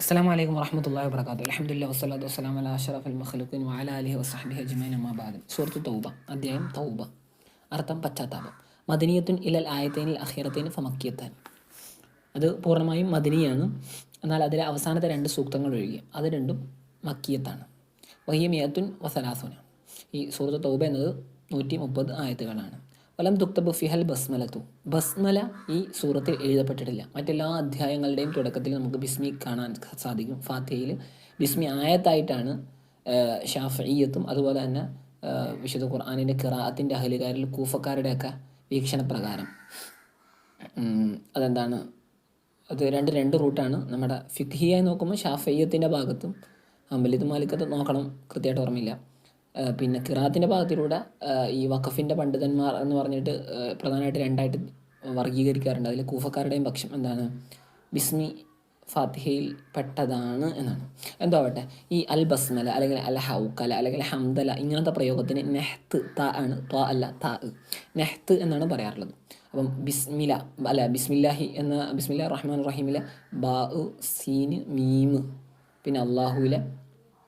അസ്സാം വലൈക്കും വറഹമത്തല്ലാ വാബർക്കാത്തു അലഹമുല്ല വസ്സലാത്തു വസ്സലാം അല അഷറഫ് അൽ മഖലുഖിൻ വാല അലഹി വസ്ഹബി അജ്മൈൻ അമ്മാബാദ് സുഹൃത്തു തൗബ. അധ്യായം തൗബ. അർത്ഥം പശ്ചാത്താപം. മദനിയത്തുൻ ഇലൽ ആയത്തേനിൽ അഖീറത്തേന് ഫമക്കിയത്താൻ അത് പൂർണമായും മദനിയാണ്. എന്നാൽ അതിലെ അവസാനത്തെ രണ്ട് സൂക്തങ്ങൾ ഒഴികെ. അത് രണ്ടും മക്കിയത്താണ്. വഹിയമിയത്തുൻ വസലാസുന ഈ സൂറത്ത് തൗബ എന്നത് നൂറ്റി മുപ്പത് ആയത്തുകളാണ്. വലം തുക്തബ് ഫിഹൽ ബസ്മലത്തു. ബസ്മല ഈ സൂറത്തിൽ എഴുതപ്പെട്ടിട്ടില്ല. മറ്റെല്ലാ അധ്യായങ്ങളുടെയും തുടക്കത്തിൽ നമുക്ക് ബിസ്മി കാണാൻ സാധിക്കും. ഫാത്തിഹയിൽ ബിസ്മി ആയത്തായിട്ടാണ് ഷാഫിയത്തും അതുപോലെ തന്നെ വിശുദ്ധ ഖുർആാനിന്റെ കിറാത്തിന്റെ അഹലുകാരിൽ കൂഫക്കാരുടെയൊക്കെ വീക്ഷണപ്രകാരം. അതെന്താണ്? അത് രണ്ട് രണ്ട് റൂട്ടാണ്. നമ്മുടെ ഫിഖിയായി നോക്കുമ്പോൾ ഷാഫയ്യത്തിന്റെ ഭാഗത്തും അമ്പലിത് മാലിക്കത്ത് നോക്കണം കൃത്യമായിട്ട് ഓർമ്മയില്ല. പിന്നെ കിറാത്തിന്റെ ഭാഗത്തിലൂടെ ഈ വഖഫിന്റെ പണ്ഡിതന്മാർ എന്ന് പറഞ്ഞിട്ട് പ്രധാനമായിട്ട് രണ്ടായിട്ട് വർഗീകരിക്കാറുണ്ട്. അതിൽ കൂഫക്കാരുടെയും പക്ഷം എന്താണ്? ബിസ്മി ഫാത്തിഹയിൽ പെട്ടതാണ് എന്നാണ്. എന്തോ ആവട്ടെ ഈ അൽ ബസ്മല അല്ലെങ്കിൽ അൽ ഹൗക്കല അല്ലെങ്കിൽ ഹംദല ഇങ്ങനത്തെ പ്രയോഗത്തിന് നെഹ്ത്ത് ത ആണ് ത അല്ല ത. നെഹ്ത്ത് എന്നാണ് പറയാറുള്ളത്. അപ്പം ബിസ്മില അല്ല ബിസ്മില്ലാഹി എന്ന ബിസ്മില്ല റഹ്മാൻ റഹീമിലെ ബാ സീന് മീമ് പിന്നെ അള്ളാഹുവിലെ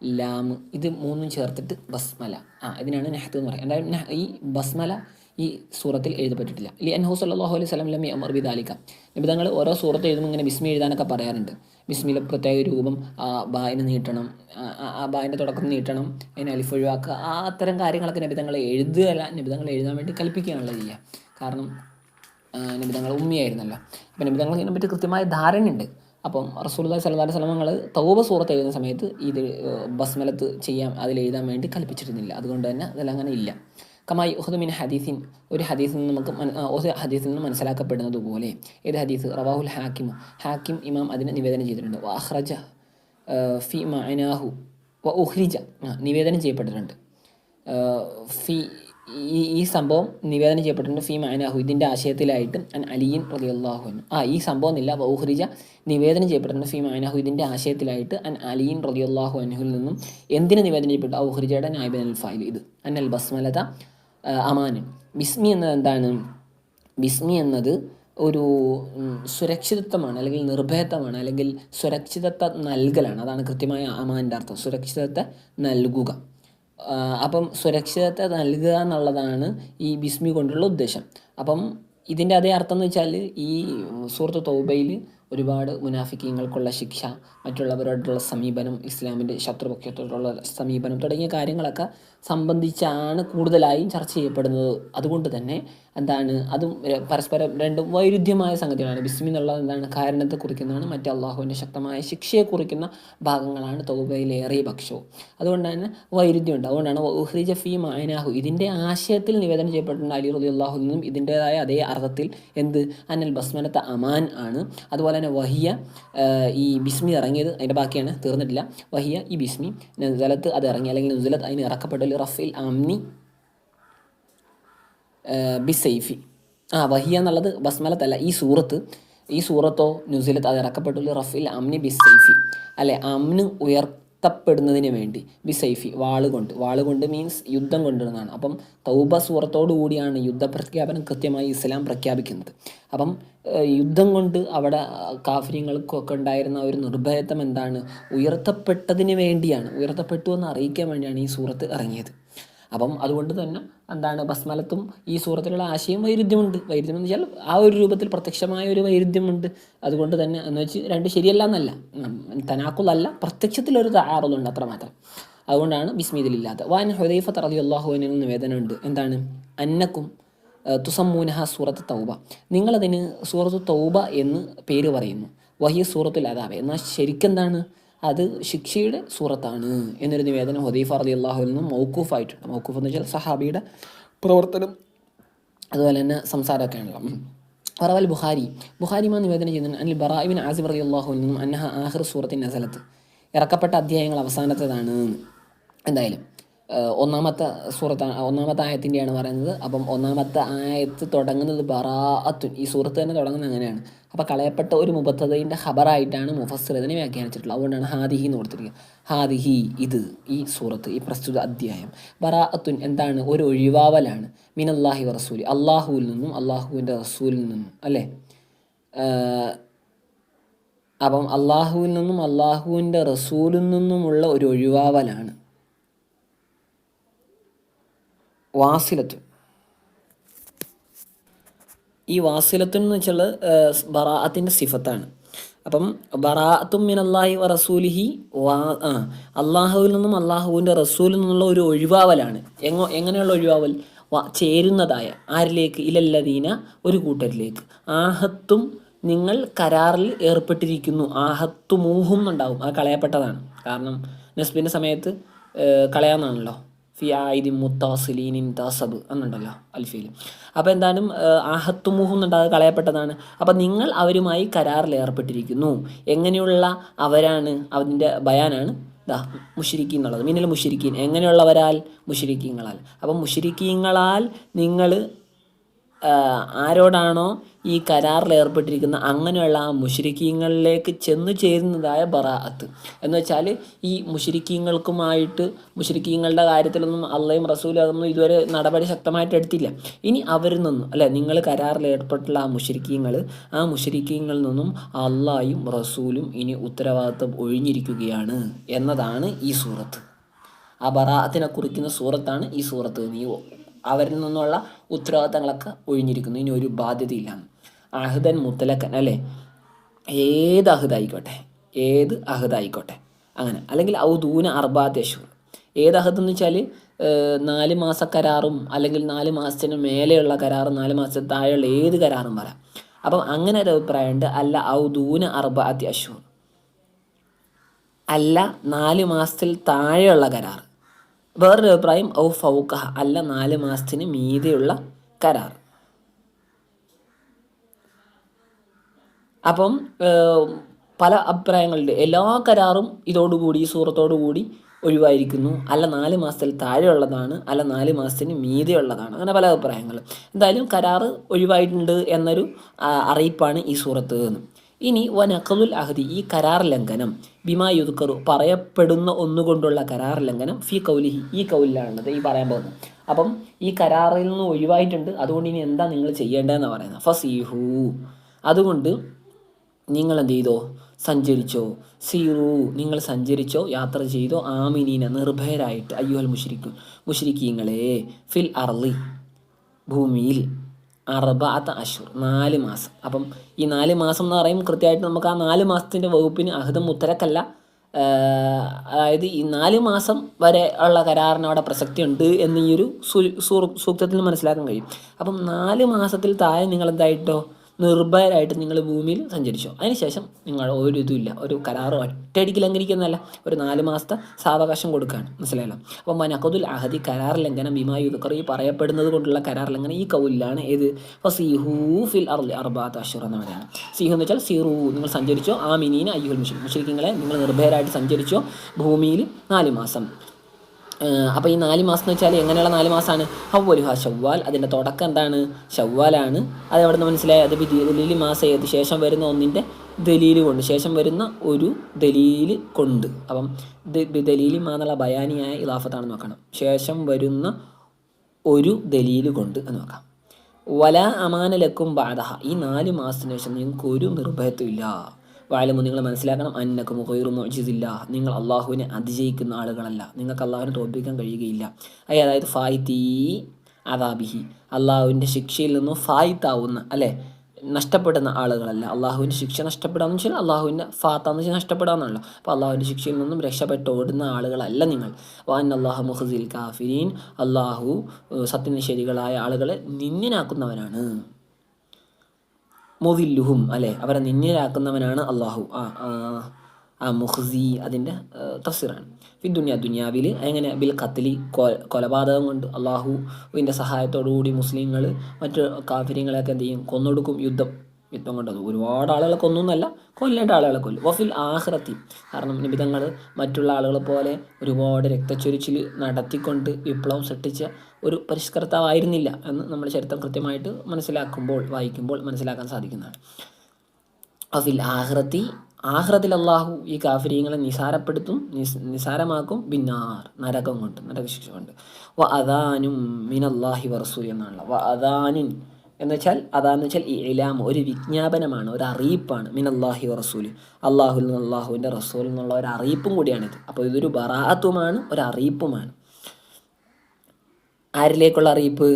ലാം ഇത് മൂന്നും ചേർത്തിട്ട് ബസ്മല. ആ ഇതിനാണ് നെഹത്ത് എന്ന് പറയുക എന്തായാലും ഈ ബസ്മല ഈ സൂറത്തിൽ എഴുതപ്പെട്ടിട്ടില്ല. ലി അൻഹു സല്ലാഹു അലൈഹി സ്വലം ലമി അമർ ബിദാലിക്ക നിബിതങ്ങൾ ഓരോ സൂറത്ത് എഴുതുമ്പോൾ ഇങ്ങനെ ബിസ്മി എഴുതാനൊക്കെ പറയാറുണ്ട്. ബിസ്മിയിലെ പ്രത്യേക രൂപം ആ ബായിന് നീട്ടണം ആ- ബായിന്റെ തുടക്കം നീട്ടണം അതിനെ അലിഫ് ഒഴിവാക്കുക ആ അത്തരം കാര്യങ്ങളൊക്കെ നിബിതങ്ങൾ എഴുതുകയല്ല നിബിതങ്ങൾ എഴുതാൻ വേണ്ടി കൽപ്പിക്കുകയാണല്ലോ ചെയ്യുക. കാരണം നിബിതങ്ങൾ ഉമ്മിയായിരുന്നല്ലോ. അപ്പോൾ നിബിതങ്ങൾ ഇതിനെപ്പറ്റി കൃത്യമായ ധാരണയുണ്ട്. അപ്പം അലൈഹി വസല്ലം ഞങ്ങൾ തൗബ സൂറത്ത് എഴുതുന്ന സമയത്ത് ഇത് ബസ്മലത്ത് ചെയ്യാം അതിൽ എഴുതാൻ വേണ്ടി കൽപ്പിച്ചിരുന്നില്ല. അതുകൊണ്ട് തന്നെ അതിൽ അങ്ങനെ ഇല്ല. കമായി ഉഹദ് മിൻ ഹദീസിൻ ഒരു ഹദീസിൽ നിന്ന് നമുക്ക് ഒരു ഹദീസിൽ നിന്ന് മനസ്സിലാക്കപ്പെടുന്നത് പോലെ ഏത് ഹദീസ്? റവാഹുൽ ഹാക്കിം ഹാക്കിം ഇമാം അതിനെ നിവേദനം ചെയ്തിട്ടുണ്ട്. വാഹ്റജ ഫി മഅനാഹു വ ഉഹ്രിജ നിവേദനം ചെയ്യപ്പെട്ടിട്ടുണ്ട്. ഫി ഈ ഈ സംഭവം നിവേദനം ചെയ്യപ്പെട്ടിട്ടുണ്ട് ഫീം മാനാഹു. ഇതിന്റെ ആശയത്തിലായിട്ട് അൻ അലിയൻ അൻഹു. ആ ഈ സംഭവം എന്നില്ല വൗഹ്രിജ നിവേദനം ചെയ്യപ്പെട്ടിട്ടുണ്ട് ഫീം മാനാഹു. ഇതിന്റെ ആശയത്തിലായിട്ട് അൻ അലിയൻ റളിയല്ലാഹു അനുഹിൽ നിന്നും എന്തിനു നിവേദനം ചെയ്യപ്പെട്ടു? ഔഹ്രിജയുടെ നായബൻ അൽ ഫായിൽ. ഇത് അൻ അൽ ബസ്മലത അമാൻ ബിസ്മി എന്നത് എന്താണ്? ബിസ്മി എന്നത് ഒരു സുരക്ഷിതത്വമാണ് അല്ലെങ്കിൽ നിർഭയത്വമാണ് അല്ലെങ്കിൽ സുരക്ഷിതത്വ നൽകലാണ്. അതാണ് കൃത്യമായ അമാന്റെ അർത്ഥം. സുരക്ഷിതത്വം നൽകുക. അപ്പം സുരക്ഷിതത്തെ നൽകുക എന്നുള്ളതാണ് ഈ ബിസ്മി കൊണ്ടുള്ള ഉദ്ദേശം. അപ്പം ഇതിന്റെ അതേ അർത്ഥം എന്ന് വെച്ചാൽ ഈ സൂറത്ത് തൗബയിൽ ഒരുപാട് മുനാഫിക്കങ്ങൾക്കുള്ള ശിക്ഷ മറ്റുള്ളവരോടുള്ള സമീപനം ഇസ്ലാമിന്റെ ശത്രുപക്ഷത്തോടുള്ള സമീപനം തുടങ്ങിയ കാര്യങ്ങളൊക്കെ സംബന്ധിച്ചാണ് കൂടുതലായും ചർച്ച ചെയ്യപ്പെടുന്നത്. അതുകൊണ്ട് തന്നെ എന്താണ് അതും പരസ്പരം രണ്ടും വൈരുദ്ധ്യമായ സംഗതികളാണ്. ബിസ്മി എന്നുള്ളത് എന്താണ് കാരണത്തെ കുറിക്കുന്നതാണ് മറ്റേ അള്ളാഹുവിന്റെ ശക്തമായ ശിക്ഷയെ കുറിക്കുന്ന ഭാഗങ്ങളാണ് തൗബയിലേറിയ പക്ഷവും. അതുകൊണ്ട് തന്നെ വൈരുദ്ധ്യമുണ്ട്. അതുകൊണ്ടാണ് ഉഹ്രിജ ഫി മായനാഹു ഇതിന്റെ ആശയത്തിൽ നിവേദനം ചെയ്യപ്പെട്ടിട്ടുണ്ട് അലി റുദി അള്ളാഹു നിന്നും ഇതിന്റെതായ അതേ അർത്ഥത്തിൽ എന്ത്? അനൽ ബസ്മനത്തെ അമാൻ ആണ്. അതുപോലെ തന്നെ വഹിയ ഈ ബിസ്മി ഇറങ്ങിയത് അതിന്റെ ബാക്കിയാണ് തീർന്നിട്ടില്ല. വഹിയ ഈ ബിസ്മി നസലത്ത് അത് ഇറങ്ങി അല്ലെങ്കിൽ നുസലത്ത് അതിന് ഇറക്കപ്പെട്ട റഫിൽ അംനി ബിസൈഫി. ആ വഹിയ എന്നുള്ളത് ബസ്മലത്തല്ല ഈ സൂറത്ത്. ഈ സൂറത്തോ ന്യൂസിലത്ത് അത് ഇറക്കപ്പെട്ടുള്ള റഫിൽ അമ്നി ബിസൈഫി. അല്ലെ അമ്ന് ഉയർത്തപ്പെടുന്നതിന് വേണ്ടി. ബിസൈഫി സൈഫി വാളുകൊണ്ട്. വാളുകൊണ്ട് മീൻസ് യുദ്ധം കൊണ്ടുവരുന്നതാണ്. അപ്പം തൗബ സൂറത്തോടു കൂടിയാണ് യുദ്ധപ്രഖ്യാപനം കൃത്യമായി ഇസ്ലാം പ്രഖ്യാപിക്കുന്നത്. അപ്പം യുദ്ധം കൊണ്ട് അവിടെ കാഫര്യങ്ങൾക്കൊക്കെ ഉണ്ടായിരുന്ന ഒരു നിർഭയത്വം എന്താണ്? ഉയർത്തപ്പെട്ടതിന് വേണ്ടിയാണ്. ഉയർത്തപ്പെട്ടു എന്ന് അറിയിക്കാൻ വേണ്ടിയാണ് ഈ സൂറത്ത് ഇറങ്ങിയത്. അപ്പം അതുകൊണ്ട് തന്നെ എന്താണ് ബസ്മലത്തും ഈ സൂറത്തിലുള്ള ആശയം വൈരുദ്ധ്യമുണ്ട്. വൈരുദ്ധ്യം എന്ന് വെച്ചാൽ ആ ഒരു രൂപത്തിൽ പ്രത്യക്ഷമായ ഒരു വൈരുദ്ധ്യമുണ്ട്. അതുകൊണ്ട് തന്നെ എന്ന് വെച്ച് രണ്ട് ശരിയല്ല എന്നല്ല. തനാക്കുലല്ല പ്രത്യക്ഷത്തിലൊരു താറുന്നുണ്ട് അത്രമാത്രം. അതുകൊണ്ടാണ് ബിസ്മീതിലില്ലാത്ത വാൻ ഹുദൈഫ റതി അള്ളാഹുവിന് നിവേദനമുണ്ട്. എന്താണ്? അന്നക്കും തുസമ്മൂനഹ സൂറത്ത് തൗബ. നിങ്ങളതിന് സൂറത്ത് തൗബ എന്ന് പേര് പറയുന്നു. വഹിയ സൂറത്തുൽ അതാബ് എന്നാൽ ശരിക്കെന്താണ്? അത് ശിക്ഷയുടെ സൂറത്താണ് എന്നൊരു നിവേദനം ഹുദൈഫ അലി അള്ളാഹുവിൽ നിന്നും മൗക്കൂഫായിട്ടുണ്ട് മൗക്കൂഫ് എന്ന് വെച്ചാൽ സഹാബിയുടെ പ്രവർത്തനം. അതുപോലെ തന്നെ സംസാരമൊക്കെയാണല്ലോ ഉം. വറവൽ ബുഹാരി ബുഹാരിമാ നിവേദനം ചെയ്യുന്നുണ്ട്. അനിൽ ബറായിബിൻ ആസിബ് അലി അള്ളാഹുവിൽ നിന്നും അന്നഹ ആഹിർ സൂറത്തിൻ നസലത്ത്. ഇറക്കപ്പെട്ട അധ്യായങ്ങൾ അവസാനത്തേതാണ്. എന്തായാലും ഒന്നാമത്തെ സൂറത്ത് ഒന്നാമത്തെ ആയത്തിന്റെയാണ് പറയുന്നത്. അപ്പം ഒന്നാമത്തെ ആയത്ത് തുടങ്ങുന്നത് ബറാഅത്തുൻ ഈ സൂറത്ത് തന്നെ തുടങ്ങുന്നത് അങ്ങനെയാണ്. അപ്പോൾ കളയപ്പെട്ട ഒരു മുബത്തതയിന്റെ ഖബറായിട്ടാണ് മുഫസ്സിർ ഇതിനെ വ്യാഖ്യാനിച്ചിട്ടുള്ളത്. അതുകൊണ്ടാണ് ഹാദിഹി എന്ന് കൊടുത്തിരിക്കുന്നത്. ഹാദിഹി ഇത് ഈ സൂറത്ത് ഈ പ്രസ്തുത അധ്യായം. ബറാഅത്തുൻ എന്താണ്? ഒരു ഒഴിവാവലാണ്. മിനല്ലാഹി റസൂലി അള്ളാഹുവിൽ നിന്നും അള്ളാഹുവിന്റെ റസൂലിൽ നിന്നും അല്ലേ? അപ്പം അള്ളാഹുവിൽ നിന്നും അള്ളാഹുവിന്റെ റസൂലിൽ നിന്നുമുള്ള ഒരു ഒഴിവാവലാണ്. വാസിലത്ത്. ഈ വാസിലത്തും എന്ന് വെച്ചാൽ ബറാഅത്തിന്റെ സിഫത്താണ്. അപ്പം ബറാഅത്തും മിൻ അള്ളാഹി വ റസൂലിഹി വാ ആ അള്ളാഹുവിൽ നിന്നും അള്ളാഹുവിന്റെ റസൂലിൽ നിന്നുള്ള ഒരു ഒഴിവാവലാണ്. എങ്ങോ എങ്ങനെയുള്ള ഒഴിവാവൽ? ചേരുന്നതായ ആരിലേക്ക്? ഇലല്ലദീന ഒരു കൂട്ടരിലേക്ക്. ആഹത്തും നിങ്ങൾ കരാറിൽ ഏർപ്പെട്ടിരിക്കുന്നു. ആഹത്തുമൂഹും എന്നുണ്ടാവും. അത് കളയപ്പെട്ടതാണ്. കാരണം നസ്ബിന്റെ സമയത്ത് കളയാന്നാണല്ലോ ഫി ആയിദി മുത്താസിലീനിൻ താസബ് എന്നുണ്ടല്ലോ അൽഫിയിൽ അപ്പോൾ എന്തായാലും ആഹത്തുമുഹു അത് കളയപ്പെട്ടതാണ്. അപ്പോൾ നിങ്ങൾ അവരുമായി കരാറിൽ ഏർപ്പെട്ടിരിക്കുന്നു. എങ്ങനെയുള്ള അവരാണ് അതിന്റെ ബയാനാണ്? ദാ മുഷിരിക്കി എന്നുള്ളത്. മിന്നൽ മുഷിരിക്കീൻ എങ്ങനെയുള്ളവരാൽ? മുഷിരിക്കീങ്ങളാൽ അപ്പം മുഷിരിക്കീങ്ങളാൽ നിങ്ങൾ ആരോടാണോ ഈ കരാറിൽ ഏർപ്പെട്ടിരിക്കുന്ന അങ്ങനെയുള്ള ആ മുഷരിക്കീങ്ങളിലേക്ക് ചെന്നു ചേരുന്നതായ ബറാഅത്ത്. എന്ന് വെച്ചാൽ ഈ മുഷരിക്കീങ്ങൾക്കുമായിട്ട് മുഷരിക്കീങ്ങളുടെ കാര്യത്തിലൊന്നും അള്ളയും റസൂലും അതൊന്നും ഇതുവരെ നടപടി ശക്തമായിട്ട് എടുത്തില്ല. ഇനി അവരിൽ നിന്നും അല്ലെ നിങ്ങൾ കരാറിൽ ഏർപ്പെട്ടുള്ള ആ മുഷരിക്കീങ്ങൾ ആ മുഷരിക്കീങ്ങളിൽ നിന്നും അള്ളായും റസൂലും ഇനി ഉത്തരവാദിത്വം ഒഴിഞ്ഞിരിക്കുകയാണ് എന്നതാണ് ഈ സൂറത്ത്. ആ ബറാഅത്തിനെ കുറിക്കുന്ന സൂറത്താണ് ഈ സൂറത്ത്. നീ അവരിൽ നിന്നുള്ള ഉത്തരവാദിത്തങ്ങളൊക്കെ ഒഴിഞ്ഞിരിക്കുന്നു. ഇനി ഒരു ബാധ്യതയില്ല അഹ്ദൻ മുത്തലക്കൻ അല്ലേ? ഏത് അഹദായിക്കോട്ടെ? ഏത് അഹദായിക്കോട്ടെ? അങ്ങനെ. അല്ലെങ്കിൽ ഔദൂന അർബാത്തേഷൂർ ഏത് അഹദ് എന്ന് വെച്ചാൽ നാല് മാസ കരാറും അല്ലെങ്കിൽ നാല് മാസത്തിന് മേലെയുള്ള കരാറും നാല് മാസത്തിന് താഴെയുള്ള ഏത് കരാറും വരാം അപ്പം അങ്ങനെ ഒരു അഭിപ്രായമുണ്ട്. അല്ല ഔദൂന അർബാത്തി അഷൂർ അല്ല നാല് മാസത്തിൽ താഴെയുള്ള കരാർ വേറൊരു അഭിപ്രായം ഔ ഫൗക്കഹ അല്ല നാല് മാസത്തിന് മീതെയുള്ള കരാർ. അപ്പം പല അഭിപ്രായങ്ങളുണ്ട്. എല്ലാ കരാറും ഇതോടുകൂടി സൂറത്തോടുകൂടി ഒഴിവായിരിക്കുന്നു. അല്ല നാല് മാസത്തിൽ താഴെയുള്ളതാണ് അല്ല നാല് മാസത്തിന് മീതെയുള്ളതാണ്. അങ്ങനെ പല അഭിപ്രായങ്ങൾ. എന്തായാലും കരാറ് ഒഴിവായിട്ടുണ്ട് എന്നൊരു അറിയിപ്പാണ് ഈ സൂറത്ത് എന്ന് ഇനി വനഖലുൽ അഹദി ഈ കരാർ ലംഘനം ബിമാ യുദ്ക്കറു പറയപ്പെടുന്ന ഒന്നുകൊണ്ടുള്ള കരാർ ലംഘനം ഫി കൗലിഹി ഈ കൗലിലാണുള്ളത് ഈ പറയാൻ പോകുന്നത്. അപ്പം ഈ കരാറിൽ നിന്ന് ഒഴിവായിട്ടുണ്ട് അതുകൊണ്ട് ഇനി എന്താ നിങ്ങൾ ചെയ്യേണ്ടതെന്ന് പറയുന്നത്? ഫസീഹു. അതുകൊണ്ട് നിങ്ങൾ എന്ത് ചെയ്തോ? സഞ്ചരിച്ചോ? സീറു. നിങ്ങൾ സഞ്ചരിച്ചോ? യാത്ര ചെയ്തോ? ആമിനീന നിർഭയരായിട്ട് അയ്യോൽ മുഷിരിക്കും മുഷിരിക്കീങ്ങളെ ഫിൽ അർലി ഭൂമിയിൽ. അറുപത്ത അഷുർ നാല് മാസം. അപ്പം ഈ നാല് മാസം എന്ന് പറയും കൃത്യമായിട്ട് നമുക്ക് ആ നാല് മാസത്തിന്റെ വകുപ്പിന് അഹിതം മുത്തരക്കല്ല അതായത് ഈ നാല് മാസം വരെ ഉള്ള കരാറിന് അവിടെ പ്രസക്തി ഉണ്ട് എന്ന് ഈ ഒരു സൂക്തത്തിൽ മനസ്സിലാക്കാൻ കഴിയും. അപ്പം നാല് മാസത്തിൽ താഴെ നിങ്ങൾ എന്തായിട്ടോ നിർഭയരായിട്ട് നിങ്ങൾ ഭൂമിയിൽ സഞ്ചരിച്ചു. അതിനുശേഷം നിങ്ങൾ ഒരു ഇതുമില്ല ഒരു കരാറ് ഒറ്റയടിക്ക് ലംഘനിക്കുന്നതല്ല ഒരു നാല് മാസത്തെ സാവകാശം കൊടുക്കുകയാണ്. മനസ്സിലായല്ലോ? അപ്പോൾ മനക്കതുൽ അഹദി കരാർ ലംഘനം ബിമായുദക്കർ ഈ പറയപ്പെടുന്നത് കൊണ്ടുള്ള കരാർ ലംഘനം ഈ കൗലിലാണ്. ഏത്? അപ്പോൾ ഫിൽ അർലി അർബാത്ത് അഷുർ എന്ന് പറയുന്നത്. സിഹു എന്ന് വെച്ചാൽ സിറു നിങ്ങൾ സഞ്ചരിച്ചോ. ആ മിനീന അയ്യുൽ മുഷിൻ മുഷിക്കിങ്ങളെ നിങ്ങൾ നിർഭയരായിട്ട് സഞ്ചരിച്ചോ ഭൂമിയിൽ നാല് മാസം. അപ്പോൾ ഈ നാല് മാസം എന്ന് വെച്ചാൽ എങ്ങനെയുള്ള നാല് മാസമാണ് ഹവ്വലുഹ ഷവ്വാൽ അതിന്റെ തുടക്കം എന്താണ്? ഷവ്വാലാണ് അത് എവിടെ നിന്ന് മനസ്സിലായി ദലീൽ മാസം ഏത്? ശേഷം വരുന്ന ഒന്നിന്റെ ദലീൽ കൊണ്ട്. ശേഷം വരുന്ന ഒരു ദലീൽ കൊണ്ട്. അപ്പം ദലീൽ മാന്നുള്ള ബയാനിയായ ഇലാഫത്താണെന്ന് നോക്കണം. ശേഷം വരുന്ന ഒരു ദലീൽ കൊണ്ട് എന്ന് നോക്കാം. വല അമാനലക്കും ബാധഹ ഈ നാല് മാസത്തിന് ശേഷം നിങ്ങൾക്ക് ഒരു നിർഭയത്വമില്ല വാലമു നിങ്ങൾ മനസ്സിലാക്കണം അന്നക്കും കൊയറു മൊജിദില്ല നിങ്ങൾ അള്ളാഹുവിനെ അതിജയിക്കുന്ന ആളുകളല്ല. നിങ്ങൾക്ക് അള്ളാഹുവിനെ തോൽപ്പിക്കാൻ കഴിയുകയില്ല. അയ്യ അതായത് ഫായിത്തീ അദാബിഹി. അള്ളാഹുവിന്റെ ശിക്ഷയിൽ നിന്നും ഫായിത്താവുന്ന അല്ലേ? നഷ്ടപ്പെടുന്ന ആളുകളല്ല. അള്ളാഹുവിന്റെ ശിക്ഷ നഷ്ടപ്പെടാന്ന് വെച്ചാൽ അള്ളാഹുവിന്റെ ഫാത്താന്ന് വെച്ചാൽ നഷ്ടപ്പെടാമെന്നാണല്ലോ അപ്പോൾ അള്ളാഹുവിന്റെ ശിക്ഷയിൽ നിന്നും രക്ഷപ്പെട്ട് ഓടുന്ന ആളുകളല്ല നിങ്ങൾ. വാൻ അള്ളാഹു മുഹസിൽ കാഫിരീൻ അള്ളാഹു സത്യനിഷേധികളായ ആളുകളെ നിന്നിനാക്കുന്നവനാണ് മുവില്ലുഹും അല്ലേ? അവരെ നിന്നിലാക്കുന്നവനാണ് അള്ളാഹു ആ ആ മുഹ്സി അതിന്റെ തഫ്സീറാണ്. ഫി ദുനിയ ദുനിയാവിൽ എങ്ങനെ ബിൽ കത്തിലി കൊലപാതകം കൊണ്ട് അള്ളാഹുവിന്റെ സഹായത്തോടുകൂടി മുസ്ലിങ്ങൾ മറ്റ് കാഫര്യങ്ങളെയൊക്കെ എന്ത് ചെയ്യും? കൊന്നൊടുക്കും യുദ്ധം. യുദ്ധം കൊണ്ടത്. ഒരുപാട് ആളുകളെ കൊന്നൊന്നല്ല കൊല്ലേണ്ട ആളുകളെ കൊല്ലും വഫിൽ ആഹ്റത്തി കാരണം നിബിതങ്ങൾ മറ്റുള്ള ആളുകളെ പോലെ ഒരുപാട് രക്തച്ചൊരിച്ചിൽ നടത്തിക്കൊണ്ട് വിപ്ലവം സൃഷ്ടിച്ച ഒരു പരിഷ്കർത്താവായിരുന്നില്ല എന്ന് നമ്മൾ ചരിത്രം കൃത്യമായിട്ട് മനസ്സിലാക്കുമ്പോൾ വായിക്കുമ്പോൾ മനസ്സിലാക്കാൻ സാധിക്കുന്നതാണ്. വഫിൽ ആഹ്റത്തി ആഹ്റത്തിൽ അള്ളാഹു ഈ കാഫര്യങ്ങളെ നിസാരപ്പെടുത്തും നിസാരമാക്കും ബിന്നാർ നരകം കൊണ്ട് നരകശിക്ഷ കൊണ്ട്. വ അദാനും മിനല്ലാഹി വറസൂ എന്നാണല്ലോ വ അദാനിൻ എന്ന് വെച്ചാൽ അതാന്ന് വെച്ചാൽ ഈ ഇലാം ഒരു വിജ്ഞാപനമാണ് ഒരു അറിയിപ്പാണ്. മിനല്ലാഹി റസൂൽ അള്ളാഹുൽ നിന്ന് അള്ളാഹുവിന്റെ റസൂൽ എന്നുള്ള ഒരു അറിയിപ്പും കൂടിയാണിത്. അപ്പോൾ ഇതൊരു ബറാത്തുമാണ് ഒരു അറിയിപ്പുമാണ്. ആരിലേക്കുള്ള അറിയിപ്പ്?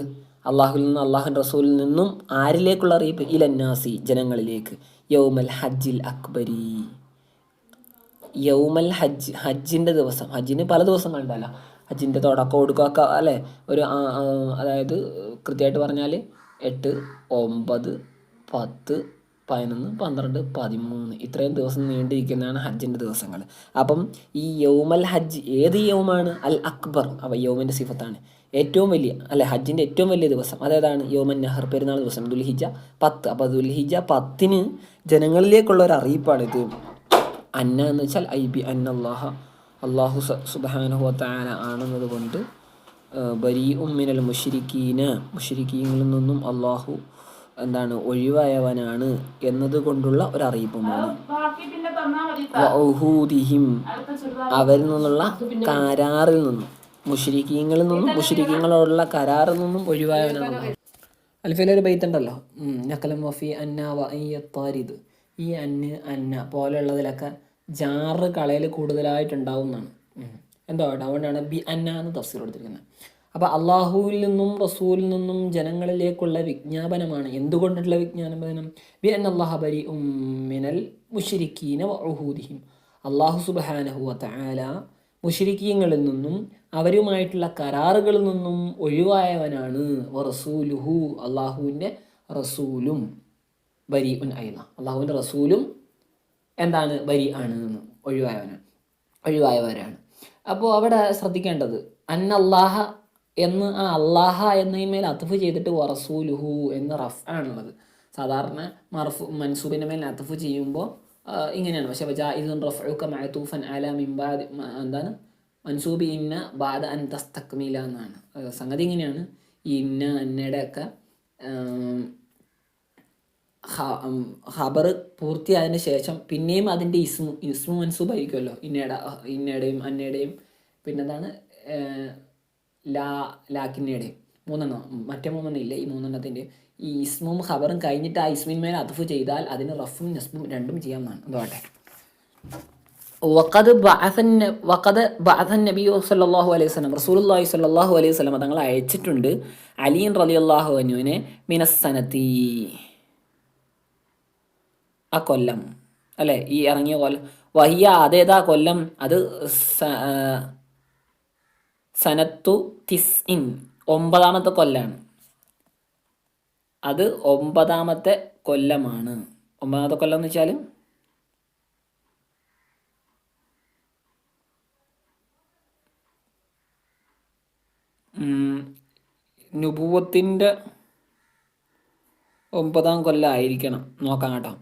അള്ളാഹുൽ നിന്ന് അള്ളാഹുൻ റസൂലിൽ നിന്നും ആരിലേക്കുള്ള അറിയിപ്പ്? ഇലന്നാസി ജനങ്ങളിലേക്ക്. യൗമൽ ഹജ്ജിൽ അക്ബരി. യൗമൽ ഹജ്ജ് ഹജ്ജിന്റെ ദിവസം. ഹജ്ജിന് പല ദിവസങ്ങളുണ്ടല്ലോ. ഹജ്ജിന്റെ തുടക്കം ഒടുക്കമൊക്കെ അല്ലേ? ഒരു അതായത് കൃത്യമായിട്ട് പറഞ്ഞാൽ എട്ട് ഒമ്പത് പത്ത് പതിനൊന്ന് പന്ത്രണ്ട് പതിമൂന്ന്. ഇത്രയും ദിവസം നീണ്ടിരിക്കുന്നതാണ് ഹജ്ജിന്റെ ദിവസങ്ങൾ. അപ്പം ഈ യൗമൽ ഹജ്ജ് ഏത് യൗമാണ്? അൽ അക്ബർ. അവ യൗമിന്റെ സിഫത്താണ്. ഏറ്റവും വലിയ അല്ലെ ഹജ്ജിന്റെ ഏറ്റവും വലിയ ദിവസം. അതേതാണ് യോമൻ നെഹർ പെരുന്നാൾ ദിവസം. ദുൽഹിജ പത്ത്. അപ്പോൾ ദുൽഹിജ പത്തിന് ജനങ്ങളിലേക്കുള്ള ഒരു അറിയിപ്പാണിത് അന്ന എന്ന് വെച്ചാൽ ഐ ബി അന്നല്ലാഹ അള്ളാഹു സുബാനുഹു താല ആണെന്നത് കൊണ്ട് ബരി ഉമ്മിനൽ മുഷിരിക്കീന മുഷിരിക്കീങ്ങളിൽ നിന്നും അള്ളാഹു എന്താണ് ഒഴിവായവനാണ് എന്നത് കൊണ്ടുള്ള ഒരു അറിയിപ്പുമാണ് അവരിൽ നിന്നുള്ള കരാറിൽ നിന്നും മുഷിരിക്കീങ്ങളിൽ നിന്നും മുഷിരിക്കീങ്ങളോടുള്ള കരാറിൽ നിന്നും ഒഴിവായവനാണ്. അൽഫയിലൊരു ബൈത്തുണ്ടല്ലോ. നക്കലം വഫി അന്ന വയ്യത്താരിത് ഈ അന്ന് അന്ന പോലെയുള്ളതിലൊക്കെ ജാറ് കളയിൽ കൂടുതലായിട്ടുണ്ടാവുന്നതാണ്. എന്തോ പറയുക അതുകൊണ്ടാണ് ബി അന്ന എന്ന് തഫ്സീർ കൊടുത്തിരിക്കുന്നത്. അപ്പോൾ അള്ളാഹുവിൽ നിന്നും റസൂലിൽ നിന്നും ജനങ്ങളിലേക്കുള്ള വിജ്ഞാപനമാണ്. എന്തുകൊണ്ടുള്ള വിജ്ഞാപനം ബി അൻ അള്ളാഹ ബരി ഉമ്മിനൽ മുഷിരിക്കീന വഹൂദിഹിം അള്ളാഹു സുബാനഹു വതആല മുഷിരിക്കീങ്ങളിൽ നിന്നും അവരുമായിട്ടുള്ള കരാറുകളിൽ നിന്നും ഒഴിവായവനാണ്. റസൂലുഹു അള്ളാഹുവിന്റെ റസൂലും ബരി ഉൻ ഐല. അള്ളാഹുവിന്റെ റസൂലും എന്താണ്? ബരി ആണ് ഒഴിവായവനാണ്. ഒഴിവായവരാണ്. അപ്പോൾ അവിടെ ശ്രദ്ധിക്കേണ്ടത് അന്നല്ലാഹ എന്ന് ആ അള്ളാഹ എന്നതിന്മേൽ അത്തഫ് ചെയ്തിട്ട് വറസൂലുഹു എന്ന് റഫ് ആണുള്ളത്. സാധാരണ മർഫു മൻസൂബിന്റെ മേൽ അത്തഫ് ചെയ്യുമ്പോൾ ഇങ്ങനെയാണ്. പക്ഷേ ഇതും റഫുക മഅതൂഫൻ അല മിംബാദ് എന്താണ്? മൻസൂബി ഇന്ന ബാദ അൻ തസ്തക്മീല എന്നാണ്. സംഗതി ഇങ്ങനെയാണ്. ഈ ഇന്ന അന്നയുടെ ഒക്കെ ഖബർ പൂർത്തിയായതിനു ശേഷം പിന്നെയും അതിന്റെ ഇസ്മു ഇസ്മു മൻസൂബ് ആയിരിക്കുമല്ലോ ഇന്നയുടെ ഇന്നയുടെയും അന്നയുടെയും പിന്നെന്താണ് ലാ ലാക്കിന്നയുടെയും മൂന്നെണ്ണം? മറ്റേ മൂന്നെണ്ണം ഇല്ല. ഈ മൂന്നെണ്ണത്തിന്റെ. ഈ ഇസ്മും ഖബറും കഴിഞ്ഞിട്ട് ആ ഇസ്മിന്മേൽ അതഫ് ചെയ്താൽ അതിന് റഫും നസ്മും രണ്ടും ചെയ്യാമെന്നാണ് അതോട്ടെ ബഅസൻ വഖദ് ബഅസൻ നബി സല്ലല്ലാഹു അലൈഹി വസല്ലം റസൂലുള്ളാഹി സല്ലാഹു അലൈഹി വസല്ലം തങ്ങൾ അയച്ചിട്ടുണ്ട് അലിയൻ അള്ളാഹു അനുവിനെ മിനസ്സനത്തി. ആ കൊല്ലം അല്ലെ? ഈ ഇറങ്ങിയ കൊല്ലം വഹിയ അതേതാ കൊല്ലം? അത് സനത്തു തിസ് ഇൻ ഒമ്പതാമത്തെ കൊല്ലാണ്. അത് ഒമ്പതാമത്തെ കൊല്ലമാണ്. ഒമ്പതാമത്തെ കൊല്ലം എന്ന് വെച്ചാൽ നുപൂവത്തിന്റെ ഒമ്പതാം കൊല്ലം ആയിരിക്കണം നോക്കാം കേട്ടോ.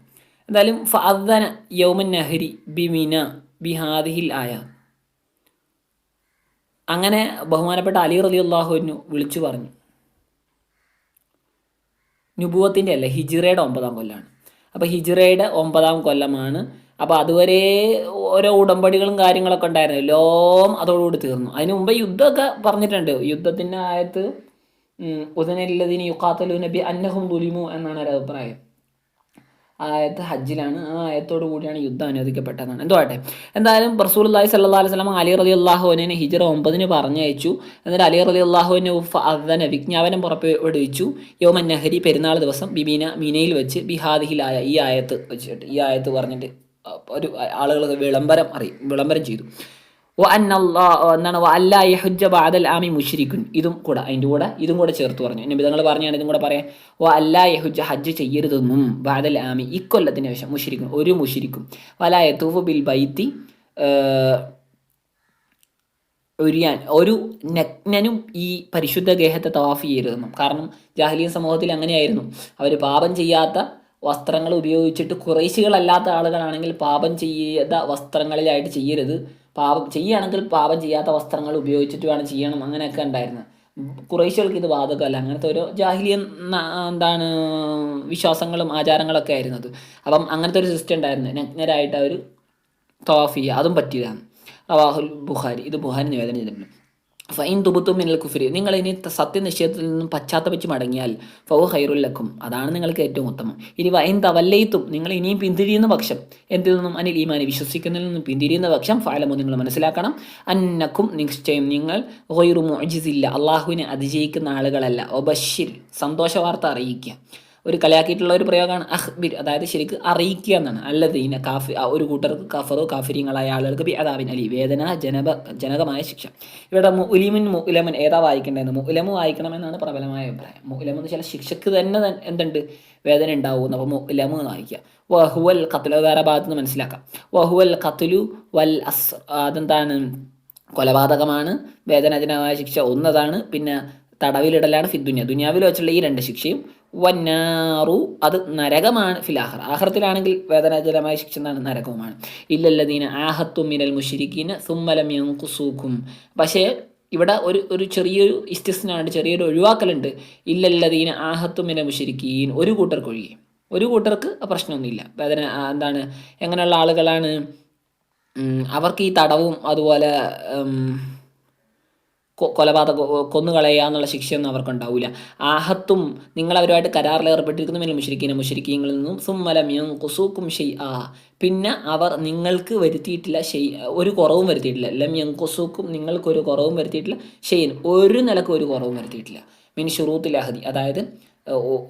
എന്തായാലും ഫഅദന യൗമൻ നഹരി ബിമിന ബിഹാദിഹിൽ ആയ. അങ്ങനെ ബഹുമാനപ്പെട്ട അലി റലി അള്ളാഹുവിനു വിളിച്ചു പറഞ്ഞു. നുബുവത്തിന്റെ അല്ല ഹിജിറയുടെ ഒമ്പതാം കൊല്ലമാണ് അപ്പോൾ ഹിജിറയുടെ ഒമ്പതാം കൊല്ലമാണ്. അപ്പോൾ അതുവരെ ഓരോ ഉടമ്പടികളും കാര്യങ്ങളൊക്കെ ഉണ്ടായിരുന്നു. ലോം അതോടുകൂടി തീർന്നു. അതിനു മുമ്പ് യുദ്ധമൊക്കെ പറഞ്ഞിട്ടുണ്ട്. യുദ്ധത്തിന്റെ ആയത്ത് ഉദനല്ലതിന് യുക്കാത്തലു നബി അന്നഹും ദുലിമു എന്നാണ് ഒരു അഭിപ്രായം. ആയത്ത് ഹജ്ജിലാണ്. ആ ആയത്തോടു കൂടിയാണ് യുദ്ധം അനുവദിക്കപ്പെട്ടതാണ് എന്തോ ആട്ടെ എന്തായാലും റസൂൽ അള്ളാഹി സല്ലാ അലൈഹി സ്വലം അലി റലി അള്ളാഹുവിനെ ഹിജറ ഒമ്പതിന് പറഞ്ഞയച്ചു. എന്നിട്ട് അലി റലി അള്ളാഹുവിനെ അതിനെ വിജ്ഞാപനം പുറപ്പെടുവിച്ചു യോമൻ നഹരി പെരുന്നാൾ ദിവസം ബിബീന മീനയിൽ വെച്ച് ബിഹാദിഹിലായ ഈ ആയത്ത് വെച്ചിട്ട് ഈ ആയത്ത് പറഞ്ഞിട്ട് ഒരു ആളുകൾ വിളംബരം അറിയും വിളംബരം ചെയ്തു. എന്താണ്? ആമി മുഷിരിക്കുൻ ഇതും കൂടെ അതിന്റെ കൂടെ ഇതും കൂടെ ചേർത്ത് പറഞ്ഞു. നബി തങ്ങൾ പറഞ്ഞാണ് ഇതും കൂടെ പറയാം ഓ അല്ലാ യഹുജ്ജ ഹജ്ജ് ചെയ്യരുതെന്നും ബാദൽ ആമി ഇക്കൊല്ലത്തിന് ശേഷം മുഷിരിക്കും ഒരു മുഷിരിക്കും വലാ യത്തൂഫ് ബിൽ ബൈത്തി ഒരിയാൻ ഒരു നഗ്നനും ഈ പരിശുദ്ധ ഗേഹത്തെ തവാഫ് ചെയ്യരുതെന്നും. കാരണം ജാഹ്ലിയ സമൂഹത്തിൽ അങ്ങനെയായിരുന്നു. അവർ പാപം ചെയ്യാത്ത വസ്ത്രങ്ങൾ ഉപയോഗിച്ചിട്ട് കുറേശികളല്ലാത്ത ആളുകളാണെങ്കിൽ പാപം ചെയ്ത വസ്ത്രങ്ങളിലായിട്ട് ചെയ്യരുത്. പാപം ചെയ്യുകയാണെങ്കിൽ പാപം ചെയ്യാത്ത വസ്ത്രങ്ങൾ ഉപയോഗിച്ചിട്ട് വേണം ചെയ്യണം അങ്ങനെയൊക്കെ ഉണ്ടായിരുന്നു. കുറേശ്ശികൾക്ക് ഇത് ബാധകമല്ല. അങ്ങനത്തെ ഒരു ജാഹിലിയൻ എന്താണ് വിശ്വാസങ്ങളും ആചാരങ്ങളൊക്കെ ആയിരുന്നത് അപ്പം അങ്ങനത്തെ ഒരു സിസ്റ്റം ഉണ്ടായിരുന്നു. നഗ്നരായിട്ട് അവർ തവാഫ് ചെയ്യുക അതും പറ്റിയതാണ്. റവാഹുൽ ബുഹാരി ഇത് ബുഹാരി നിവേദനം ചെയ്തിട്ടുണ്ട്. ഫൈൻ തുബുത്തും മിനൽ കുഫിരി നിങ്ങൾ ഇനി സത്യനിഷേധത്തിൽ നിന്നും പശ്ചാത്തപിച്ച് മടങ്ങിയാൽ ഫൗ ഹൈറുല്ലക്കും അതാണ് നിങ്ങൾക്ക് ഏറ്റവും ഉത്തമം. ഇനി വൈൻ തവല്ലയിത്തും നിങ്ങൾ ഇനിയും പിന്തിരിയുന്ന പക്ഷം എന്തിൽ നിന്നും? അനിൽ ഈമാനെ വിശ്വസിക്കുന്നതിൽ നിന്നും പിന്തിരിയുന്ന പക്ഷം ഫാലമോ നിങ്ങൾ മനസ്സിലാക്കണം. അന്നക്കും നിശ്ചയം നിങ്ങൾ ഹൊയ്റു അജിസില്ല അള്ളാഹുവിനെ അതിജയിക്കുന്ന ആളുകളല്ല. ഒബഷിർ സന്തോഷ വാർത്ത അറിയിക്കുക. ഒരു കലയാക്കിയിട്ടുള്ള ഒരു പ്രയോഗമാണ്. അഹ്ബിർ അതായത് ശരിക്ക് അറിയിക്കുക എന്നാണ്. അല്ലദീന കാഫി ഒരു കൂട്ടർക്ക് കഫറോ കാഫിരിങ്ങളായ ആളുകൾക്ക് ബി അതാവിൻ അലി. വേദന ജനപ ജനകമായ ശിക്ഷ. ഇവിടെ മുലിമിൻ മുലമൻ ഏതാ വായിക്കേണ്ടതെന്ന് മുലമു വായിക്കണമെന്നാണ് പ്രബലമായ അഭിപ്രായം. മുലമ എന്ന് വെച്ചാൽ ശിക്ഷക്ക് തന്നെ എന്തുണ്ട്? വേദന ഉണ്ടാവും. അപ്പോൾ മുലമു വായിക്കുക. വഹുവൽ കത്തുലു വേറെ ഭാഗത്ത് നിന്ന് മനസ്സിലാക്കാം. വഹുവൽ കത്തുലു വൽ അസ് അതെന്താണ്? കൊലപാതകമാണ്. വേദനജനമായ ശിക്ഷ ഒന്നതാണ്. പിന്നെ തടവിലിടലാണ് ഫിദ്ദുന്യ ദുനിയാവിൽ വെച്ചുള്ള ഈ രണ്ട് ശിക്ഷയും വന്നാറു അത് നരകമാണ് ഫിലാഹർ ആഹ്റത്തിലാണെങ്കിൽ വേദനാജലമായ ശിക്ഷ എന്താണ് നരകവുമാണ്. ഇല്ലല്ലദീന ആഹത്തും മിനൽ മുഷിരിക്കീന് സുമ്മലം യങ്കുസൂക്കും പക്ഷേ ഇവിടെ ഒരു ഒരു ചെറിയൊരു ഇസ്തിസ്നാണ് ചെറിയൊരു ഒഴിവാക്കലുണ്ട്. ഇല്ലല്ലദീന ആഹത്തും മിനൽ മുഷിരിക്കീൻ ഒരു കൂട്ടർക്ക് ഒഴികെ. ഒരു കൂട്ടർക്ക് പ്രശ്നമൊന്നുമില്ല. വേദന എന്താണ് എങ്ങനെയുള്ള ആളുകളാണ് അവർക്ക് ഈ തടവും അതുപോലെ കൊലപാതക കൊന്നുകളയുക എന്നുള്ള ശിക്ഷയൊന്നും അവർക്കുണ്ടാവില്ല ആഹത്തും നിങ്ങൾ അവരുമായിട്ട് കരാറിൽ ഏർപ്പെട്ടിരിക്കുന്ന. മുഷരിക്കിനെ മുഷരിക്കീങ്ങളിൽ നിന്നും സുമ്മലമ്യം കുസൂക്കും ഷെയ് ആ പിന്നെ അവർ നിങ്ങൾക്ക് വരുത്തിയിട്ടില്ല ഷെയ് ഒരു കുറവും വരുത്തിയിട്ടില്ല. ലമ്യം കുസൂക്കും നിങ്ങൾക്കൊരു കുറവും വരുത്തിയിട്ടില്ല. ഷെയ്ൻ ഒരു നിലയ്ക്ക് ഒരു കുറവും വരുത്തിയിട്ടില്ല. മിൻ ഷുറൂത്തിൽ അഹദി അതായത്